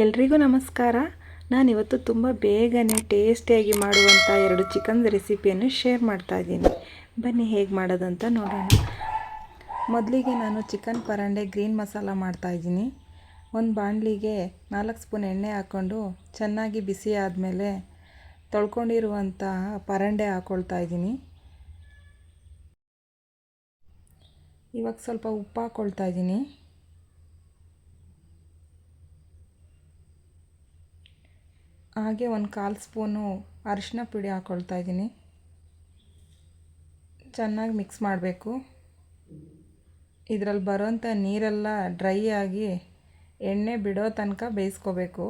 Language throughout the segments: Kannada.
ಎಲ್ರಿಗೂ ನಮಸ್ಕಾರ. ನಾನಿವತ್ತು ತುಂಬ ಬೇಗನೆ ಟೇಸ್ಟಿಯಾಗಿ ಮಾಡುವಂಥ ಎರಡು ಚಿಕನ್ ರೆಸಿಪಿಯನ್ನು ಶೇರ್ ಮಾಡ್ತಾ ಇದ್ದೀನಿ. ಬನ್ನಿ ಹೇಗೆ ಮಾಡೋದಂತ ನೋಡೋಣ. ಮೊದಲಿಗೆ ನಾನು ಚಿಕನ್ ಪರಂಡೆ ಗ್ರೀನ್ ಮಸಾಲ ಮಾಡ್ತಾಯಿದ್ದೀನಿ ಒಂದು ಬಾಣಲಿಗೆ ನಾಲ್ಕು ಸ್ಪೂನ್ ಎಣ್ಣೆ ಹಾಕ್ಕೊಂಡು ಚೆನ್ನಾಗಿ ಬಿಸಿ ಆದಮೇಲೆ ತೊಳ್ಕೊಂಡಿರುವಂಥ ಪರಂಡೆ ಹಾಕ್ಕೊಳ್ತಾ ಇದ್ದೀನಿ. ಇವಾಗ ಸ್ವಲ್ಪ ಉಪ್ಪು ಹಾಕ್ಕೊಳ್ತಾ ಇದ್ದೀನಿ. ಹಾಗೆ ಒಂದು ಕಾಲು ಸ್ಪೂನು ಅರಿಶಿನ ಪುಡಿ ಹಾಕ್ಕೊಳ್ತಾ ಇದ್ದೀನಿ. ಚೆನ್ನಾಗಿ ಮಿಕ್ಸ್ ಮಾಡಬೇಕು. ಇದರಲ್ಲಿ ಬರೋಂಥ ನೀರೆಲ್ಲ ಡ್ರೈ ಆಗಿ ಎಣ್ಣೆ ಬಿಡೋ ತನಕ ಬೇಯಿಸ್ಕೋಬೇಕು.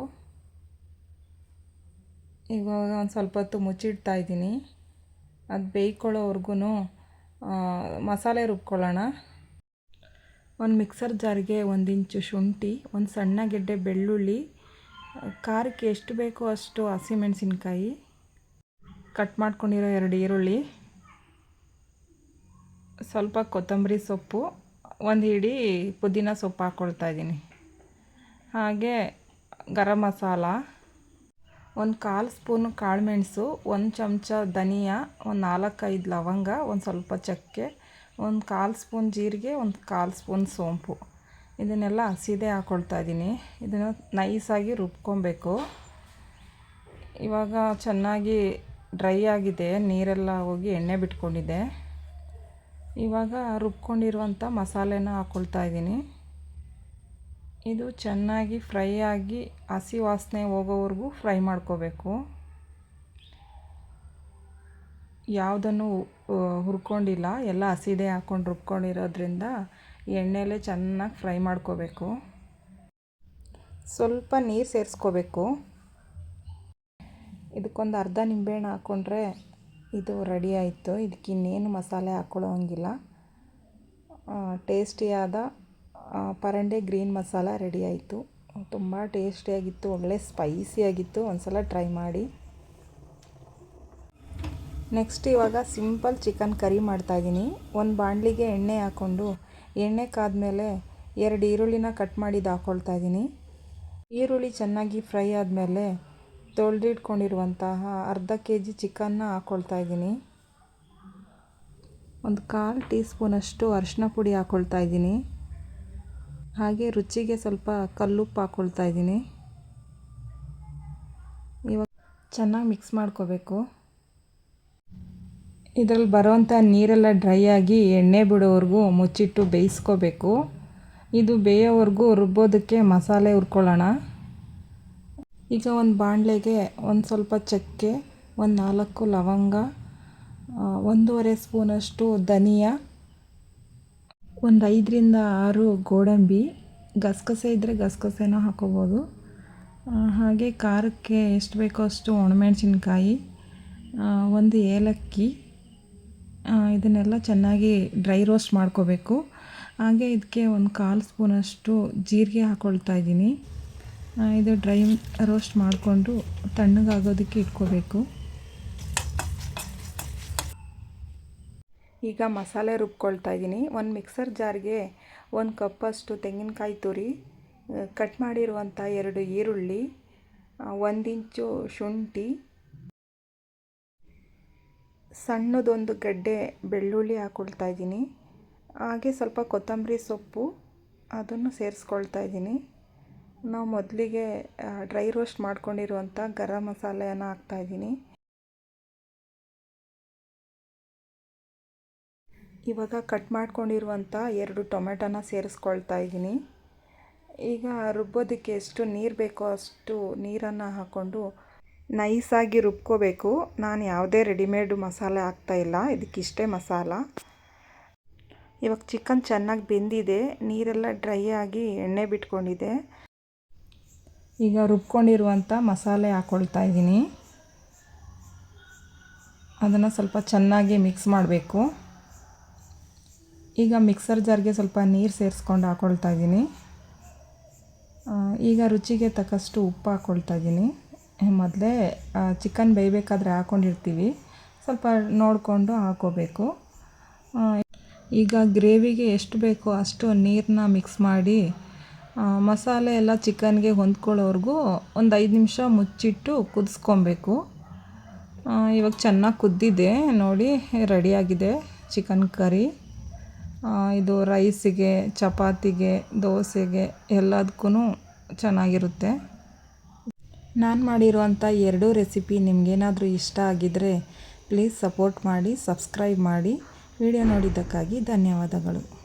ಇವಾಗ ಒಂದು ಸ್ವಲ್ಪ ಹೊತ್ತು ಮುಚ್ಚಿಡ್ತಾ ಇದ್ದೀನಿ. ಅದು ಬೇಯ್ಕೊಳ್ಳೋವರೆಗೂ ಮಸಾಲೆ ರುಬ್ಕೊಳ್ಳೋಣ. ಒಂದು ಮಿಕ್ಸರ್ ಜಾರಿಗೆ ಒಂದು ಇಂಚು ಶುಂಠಿ, ಒಂದು ಸಣ್ಣ ಗೆಡ್ಡೆ ಬೆಳ್ಳುಳ್ಳಿ ಖಾರಕ್ಕೆ ಎಷ್ಟು ಬೇಕೋ ಅಷ್ಟು ಹಸಿಮೆಣಸಿನ್ಕಾಯಿ ಕಟ್ ಮಾಡ್ಕೊಂಡಿರೋ ಎರಡು ಈರುಳ್ಳಿ, ಸ್ವಲ್ಪ ಕೊತ್ತಂಬರಿ ಸೊಪ್ಪು, ಒಂದು ಹಿಡಿ ಪುದೀನ ಸೊಪ್ಪು ಹಾಕ್ಕೊಳ್ತಾ ಇದ್ದೀನಿ. ಹಾಗೆ ಗರಂ ಮಸಾಲ, ಒಂದು ಕಾಲು ಸ್ಪೂನು ಕಾಳುಮೆಣಸು, ಒಂದು ಚಮಚ ಧನಿಯಾ, ಒಂದು ನಾಲ್ಕೈದು ಲವಂಗ, ಒಂದು ಸ್ವಲ್ಪ ಚಕ್ಕೆ, ಒಂದು ಕಾಲು ಸ್ಪೂನ್ ಜೀರಿಗೆ, ಒಂದು ಕಾಲು ಸ್ಪೂನ್ ಸೋಂಪು. ಇದನ್ನೆಲ್ಲ ಹಸಿದೇ ಹಾಕ್ಕೊಳ್ತಾ ಇದ್ದೀನಿ. ಇದನ್ನು ನೈಸಾಗಿ ರುಬ್ಕೊಬೇಕು. ಇವಾಗ ಚೆನ್ನಾಗಿ ಡ್ರೈ ಆಗಿದೆ. ನೀರೆಲ್ಲ ಹೋಗಿ ಎಣ್ಣೆ ಬಿಟ್ಕೊಂಡಿದೆ ಇವಾಗ ರುಬ್ಕೊಂಡಿರುವಂಥ ಮಸಾಲೆನ ಹಾಕ್ಕೊಳ್ತಾ ಇದ್ದೀನಿ. ಇದು ಚೆನ್ನಾಗಿ ಫ್ರೈ ಆಗಿ ಹಸಿ ವಾಸನೆ ಹೋಗೋವರೆಗೂ ಫ್ರೈ ಮಾಡ್ಕೋಬೇಕು. ಯಾವುದನ್ನು ಹುರ್ಕೊಂಡಿಲ್ಲ, ಎಲ್ಲ ಹಸಿದೆ ಹಾಕ್ಕೊಂಡು ರುಬ್ಕೊಂಡಿರೋದ್ರಿಂದ ಎಣ್ಣೆಲೆ ಚೆನ್ನಾಗಿ ಫ್ರೈ ಮಾಡ್ಕೋಬೇಕು. ಸ್ವಲ್ಪ ನೀರು ಸೇರಿಸ್ಕೋಬೇಕು. ಇದಕ್ಕೊಂದು ಅರ್ಧ ನಿಂಬೆಹಣ್ಣು ಹಾಕ್ಕೊಂಡ್ರೆ ಇದು ರೆಡಿ ಆಯಿತು. ಇದಕ್ಕೆ ಇನ್ನೇನು ಮಸಾಲೆ ಹಾಕ್ಕೊಳ್ಳೋ ಹಂಗಿಲ್ಲ ಟೇಸ್ಟಿಯಾದ ಪರಂಡೆ ಗ್ರೀನ್ ಮಸಾಲ ರೆಡಿ ಆಯಿತು. ತುಂಬ ಟೇಸ್ಟಿಯಾಗಿತ್ತು, ಒಳ್ಳೆ ಸ್ಪೈಸಿಯಾಗಿತ್ತು. ಒಂದು ಸಲ ಟ್ರೈ ಮಾಡಿ. ನೆಕ್ಸ್ಟ್ ಇವಾಗ ಸಿಂಪಲ್ ಚಿಕನ್ ಕರಿ ಮಾಡ್ತಾಯಿದ್ದೀನಿ ಒಂದು ಬಾಣಲಿಗೆ ಎಣ್ಣೆ ಹಾಕ್ಕೊಂಡು ಎಣ್ಣೆ ಕಾದ್ಮೇಲೆ ಎರಡು ಈರುಳ್ಳಿನ ಕಟ್ ಮಾಡಿದ್ದು ಹಾಕ್ಕೊಳ್ತಾ ಇದ್ದೀನಿ. ಈರುಳ್ಳಿ ಚೆನ್ನಾಗಿ ಫ್ರೈ ಆದಮೇಲೆ ತೊಳೆದಿಟ್ಕೊಂಡಿರುವಂತಹ ಅರ್ಧ ಕೆ ಜಿ ಚಿಕನ್ನ ಹಾಕ್ಕೊಳ್ತಾ ಇದ್ದೀನಿ. ಒಂದು ಕಾಲು ಟೀ ಸ್ಪೂನಷ್ಟು ಅರಿಶಿನ ಪುಡಿ ಹಾಕ್ಕೊಳ್ತಾ ಇದ್ದೀನಿ. ಹಾಗೆ ರುಚಿಗೆ ಸ್ವಲ್ಪ ಕಲ್ಲುಪ್ಪು ಹಾಕ್ಕೊಳ್ತಾ ಇದ್ದೀನಿ. ಇವಾಗ ಚೆನ್ನಾಗಿ ಮಿಕ್ಸ್ ಮಾಡ್ಕೋಬೇಕು. ಇದರಲ್ಲಿ ಬರೋವಂಥ ನೀರೆಲ್ಲ ಡ್ರೈ ಆಗಿ ಎಣ್ಣೆ ಬಿಡೋವರೆಗೂ ಮುಚ್ಚಿಟ್ಟು ಬೇಯಿಸ್ಕೋಬೇಕು. ಇದು ಬೇಯೋವರೆಗೂ ರುಬ್ಬೋದಕ್ಕೆ ಮಸಾಲೆ ಹುರ್ಕೊಳ್ಳೋಣ. ಈಗ ಒಂದು ಬಾಣಲೆಗೆ ಒಂದು ಸ್ವಲ್ಪ ಚಕ್ಕೆ, ಒಂದು ನಾಲ್ಕು ಲವಂಗ ಒಂದೂವರೆ ಸ್ಪೂನಷ್ಟು ಧನಿಯಾ, ಒಂದು ಐದರಿಂದ ಆರು ಗೋಡಂಬಿ. ಗಸಗಸೆ ಇದ್ದರೆ ಗಸಗಸೆನೂ ಹಾಕೋಬೋದು. ಹಾಗೆ ಖಾರಕ್ಕೆ ಎಷ್ಟು ಬೇಕೋ ಅಷ್ಟು ಒಣಮೆಣಸಿನ್ಕಾಯಿ ಒಂದು ಏಲಕ್ಕಿ ಇದನ್ನೆಲ್ಲ ಚೆನ್ನಾಗಿ ಡ್ರೈ ರೋಸ್ಟ್ ಮಾಡ್ಕೋಬೇಕು. ಹಾಗೆ ಇದಕ್ಕೆ ಒಂದು ಕಾಲು ಸ್ಪೂನಷ್ಟು ಜೀರಿಗೆ ಹಾಕ್ಕೊಳ್ತಾ ಇದ್ದೀನಿ. ಇದು ಡ್ರೈ ರೋಸ್ಟ್ ಮಾಡಿಕೊಂಡು ತಣ್ಣಗಾಗೋದಕ್ಕೆ ಇಟ್ಕೋಬೇಕು. ಈಗ ಮಸಾಲೆ ರುಬ್ಕೊಳ್ತಾ ಇದ್ದೀನಿ. ಒಂದು ಮಿಕ್ಸರ್ ಜಾರ್ಗೆ ಒಂದು ಕಪ್ಪಷ್ಟು ತೆಂಗಿನಕಾಯಿ ತುರಿ ಕಟ್ ಮಾಡಿರುವಂಥ ಎರಡು ಈರುಳ್ಳಿ ಒಂದಿಂಚು ಶುಂಠಿ ಸಣ್ಣದೊಂದು ಗಡ್ಡೆ ಬೆಳ್ಳುಳ್ಳಿ ಹಾಕ್ಕೊಳ್ತಾ ಇದ್ದೀನಿ. ಹಾಗೆ ಸ್ವಲ್ಪ ಕೊತ್ತಂಬರಿ ಸೊಪ್ಪು ಅದನ್ನು ಸೇರಿಸ್ಕೊಳ್ತಾ ಇದ್ದೀನಿ. ನಾವು ಮೊದಲಿಗೆ ಡ್ರೈ ರೋಸ್ಟ್ ಮಾಡ್ಕೊಂಡಿರುವಂಥ ಗರಂ ಮಸಾಲೆಯನ್ನು ಹಾಕ್ತಾಯಿದ್ದೀನಿ ಇವಾಗ ಕಟ್ ಮಾಡ್ಕೊಂಡಿರುವಂಥ ಎರಡು ಟೊಮೆಟೊನ ಸೇರಿಸ್ಕೊಳ್ತಾ ಇದ್ದೀನಿ. ಈಗ ರುಬ್ಬೋದಕ್ಕೆ ಎಷ್ಟು ನೀರು ಬೇಕೋ ಅಷ್ಟು ನೀರನ್ನು ಹಾಕ್ಕೊಂಡು ನೈಸಾಗಿ ರುಬ್ಕೋಬೇಕು. ನಾನು ಯಾವುದೇ ರೆಡಿಮೇಡ್ ಮಸಾಲೆ ಹಾಕ್ತಾಯಿಲ್ಲ ಇದಕ್ಕಿಷ್ಟೇ ಮಸಾಲ. ಇವಾಗ ಚಿಕನ್ ಚೆನ್ನಾಗಿ ಬೆಂದಿದೆ. ನೀರೆಲ್ಲ ಡ್ರೈ ಆಗಿ ಎಣ್ಣೆ ಬಿಟ್ಕೊಂಡಿದೆ. ಈಗ ರುಬ್ಕೊಂಡಿರುವಂಥ ಮಸಾಲೆ ಹಾಕ್ಕೊಳ್ತಾ ಇದ್ದೀನಿ. ಅದನ್ನು ಸ್ವಲ್ಪ ಚೆನ್ನಾಗಿ ಮಿಕ್ಸ್ ಮಾಡಬೇಕು. ಈಗ ಮಿಕ್ಸರ್ ಜಾರ್ಗೆ ಸ್ವಲ್ಪ ನೀರು ಸೇರಿಸ್ಕೊಂಡು ಹಾಕ್ಕೊಳ್ತಾ ಇದ್ದೀನಿ. ಈಗ ರುಚಿಗೆ ತಕ್ಕಷ್ಟು ಉಪ್ಪು ಹಾಕ್ಕೊಳ್ತಾ ಇದ್ದೀನಿ. ಮೊದಲೇ ಚಿಕನ್ ಬೇಯಬೇಕಾದ್ರೆ ಹಾಕ್ಕೊಂಡಿರ್ತೀವಿ ಸ್ವಲ್ಪ ನೋಡಿಕೊಂಡು ಹಾಕೋಬೇಕು. ಈಗ ಗ್ರೇವಿಗೆ ಎಷ್ಟು ಬೇಕೋ ಅಷ್ಟು ನೀರನ್ನ ಮಿಕ್ಸ್ ಮಾಡಿ ಮಸಾಲೆ ಎಲ್ಲ ಚಿಕನ್ಗೆ ಹೊಂದ್ಕೊಳ್ಳೋವರೆಗೂ ಒಂದು ಐದು ನಿಮಿಷ ಮುಚ್ಚಿಟ್ಟು ಕುದಿಸ್ಕೊಬೇಕು. ಇವಾಗ ಚೆನ್ನಾಗಿ ಕುದ್ದಿದೆ. ನೋಡಿ, ರೆಡಿಯಾಗಿದೆ ಚಿಕನ್ ಕರಿ ಇದು ರೈಸಿಗೆ ಚಪಾತಿಗೆ, ದೋಸೆಗೆ ಎಲ್ಲದಕ್ಕೂ ಚೆನ್ನಾಗಿರುತ್ತೆ. ನಾನು ಮಾಡಿರುವಂಥ ಎರಡೂ ರೆಸಿಪಿ ನಿಮಗೇನಾದರೂ ಇಷ್ಟ ಆಗಿದ್ದರೆ ಪ್ಲೀಸ್ ಸಪೋರ್ಟ್ ಮಾಡಿ ಸಬ್ಸ್ಕ್ರೈಬ್ ಮಾಡಿ. ವಿಡಿಯೋ ನೋಡಿದ್ದಕ್ಕಾಗಿ ಧನ್ಯವಾದಗಳು.